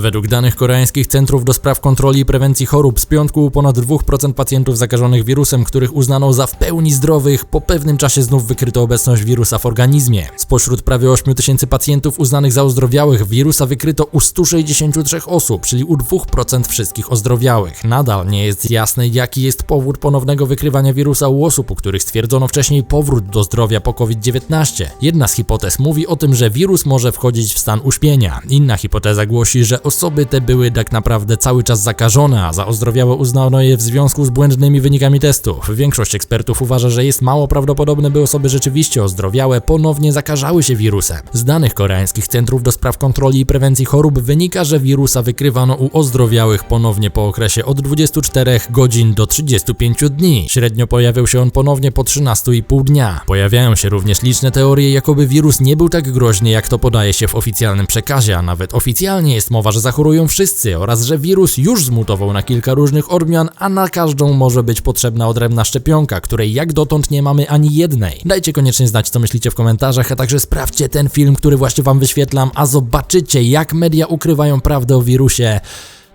Według danych koreańskich Centrów do Spraw Kontroli i Prewencji Chorób z piątku ponad 2% pacjentów zakażonych wirusem, których uznano za w pełni zdrowych, po pewnym czasie znów wykryto obecność wirusa w organizmie. Spośród prawie 8 tysięcy pacjentów uznanych za ozdrowiałych wirusa wykryto u 163 osób, czyli u 2% wszystkich ozdrowiałych. Nadal nie jest jasne, jaki jest powód ponownego wykrywania wirusa u osób, u których stwierdzono wcześniej powrót do zdrowia po COVID-19. Jedna z hipotez mówi o tym, że wirus może wchodzić w stan uśpienia. Inna hipoteza głosi, że osoby te były tak naprawdę cały czas zakażone, a za ozdrowiałe uznano je w związku z błędnymi wynikami testów. Większość ekspertów uważa, że jest mało prawdopodobne, by osoby rzeczywiście ozdrowiałe ponownie zakażały się wirusem. Z danych koreańskich Centrów do Spraw Kontroli i Prewencji Chorób wynika, że wirusa wykrywano u ozdrowiałych ponownie po okresie od 24 godzin do 35 dni. Średnio pojawiał się on ponownie po 13,5 dnia. Pojawiają się również liczne teorie, jakoby wirus nie był tak groźny, jak to podaje się w oficjalnym przekazie, a nawet oficjalnie jest mowa, że zachorują wszyscy oraz że wirus już zmutował na kilka różnych odmian, a na każdą może być potrzebna odrębna szczepionka, której jak dotąd nie mamy ani jednej. Dajcie koniecznie znać, co myślicie w komentarzach, a także sprawdźcie ten film, który właśnie wam wyświetlam, a zobaczycie, jak media ukrywają prawdę o wirusie,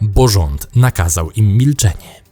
bo rząd nakazał im milczenie.